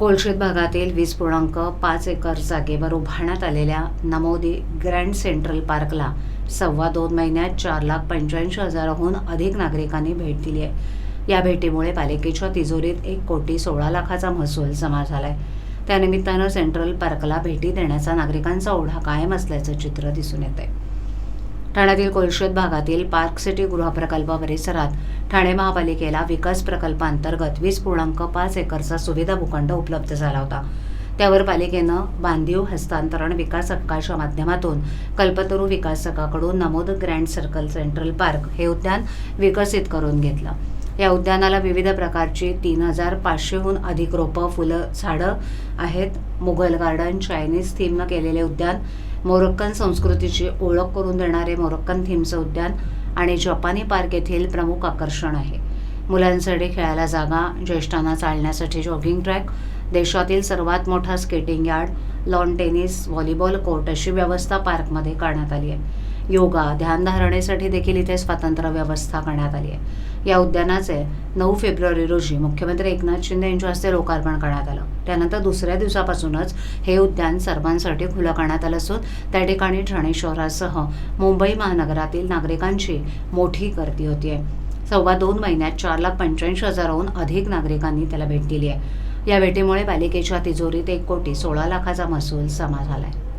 कोलशेत भागातील वीस पूर्णांक पाच एकर जागेवर उभारण्यात आलेल्या नमोदी ग्रँड सेंट्रल पार्कला सव्वा दोन महिन्यात चार लाख पंच्याऐंशी हजाराहून अधिक नागरिकांनी भेट दिली आहे. या भेटीमुळे पालिकेच्या तिजोरीत एक कोटी सोळा लाखाचा महसूल जमा झाला आहे त्यानिमित्तानं सेंट्रल पार्कला भेटी देण्याचा नागरिकांचा ओढा कायम असल्याचं चित्र दिसून येत आहे ठाण्यातील कोलशेत भागातील पार्क सिटी गृहप्रकल्प परिसरात ठाणे महापालिकेला विकास प्रकल्पांतर्गत वीस पूर्णांक पाच एकरचा सुविधा भूखंड उपलब्ध झाला होता. त्यावर पालिकेनं बांधीव हस्तांतरण विकास हक्काच्या माध्यमातून कल्पतरू विकासकाकडून नमोद ग्रँड सर्कल सेंट्रल पार्क हे उद्यान विकसित करून घेतलं. या उद्यानाला विविध प्रकारची तीन हजार पाचशेहून अधिक रोपं फुलं झाडं आहेत. मुघल गार्डन चायनीज थीमनं केलेले उद्यान मोरक्कन संस्कृतीची ओळख करून देणारे मोरक्कन थीमचं उद्यान आणि जपानी पार्क येथील प्रमुख आकर्षण आहे. मुलांसाठी खेळायला जागा ज्येष्ठांना चालण्यासाठी जॉगिंग ट्रॅक देशातील सर्वात मोठा skating yard lawn tennis volleyball court अशी व्यवस्था पार्कमध्ये करण्यात आली आहे. योगा ध्यानधारणेसाठी देखील इथे स्वातंत्र्य व्यवस्था करण्यात आली आहे. या उद्यानाचे नऊ फेब्रुवारी रोजी मुख्यमंत्री एकनाथ शिंदे यांच्या हस्ते लोकार्पण करण्यात आलं. त्यानंतर दुसऱ्या दिवसापासूनच हे उद्यान सर्वांसाठी खुलं करण्यात आलं असून त्या ठिकाणी ठाणे शहरासह मुंबई महानगरातील नागरिकांची मोठी गर्दी होती आहे सव्वा दोन महिन्यात चार लाख पंच्याऐंशी हजाराहून अधिक नागरिकांनी त्याला भेट दिली आहे या भेटीमुळे पालिकेच्या तिजोरीत एक कोटी सोळा लाखाचा महसूल जमा झाला आहे